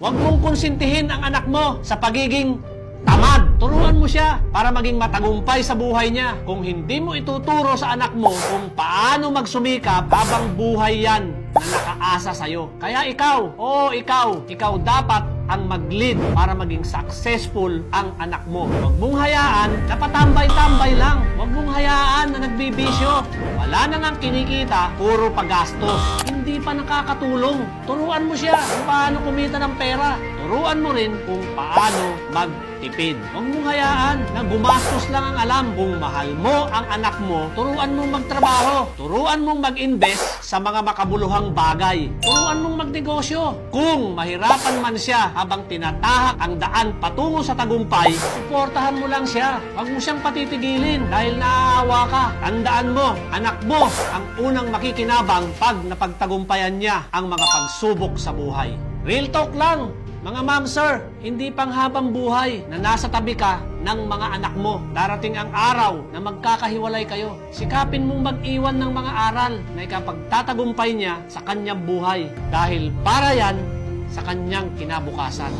Huwag mong konsintihin ang anak mo sa pagiging tamad. Turuan mo siya para maging matagumpay sa buhay niya. Kung hindi mo ituturo sa anak mo kung paano magsumikap habang buhay yan na nakaasa sa'yo. Kaya ikaw, oo ikaw, ikaw dapat ang mag-lead para maging successful ang anak mo. Huwag mong hayaan na patambay-tambay lang. Huwag mong hayaan na nagbibisyo. Wala na nang kinikita, puro pagastos. Hindi pa nakakatulong. Turuan mo siya kung paano kumita ng pera. Turuan mo rin kung paano magtipid. Huwag mong hayaan na gumastos lang ang alam. Kung mahal mo ang anak mo, turuan mong magtrabaho. Turuan mong mag-invest sa mga makabuluhang bagay. Turuan mong magnegosyo. Kung mahirapan man siya habang tinatahak ang daan patungo sa tagumpay, suportahan mo lang siya. Huwag mo siyang patitigilin dahil naaawa ka. Tandaan mo, anak mo ang unang makikinabang pag napagtagumpayan niya ang mga pagsubok sa buhay. Real talk lang. Mga ma'am sir, hindi pang habang buhay na nasa tabi ka ng mga anak mo. Darating ang araw na magkakahiwalay kayo. Sikapin mong mag-iwan ng mga aral na ikapagtatagumpay niya sa kanyang buhay. Dahil para yan sa kanyang kinabukasan.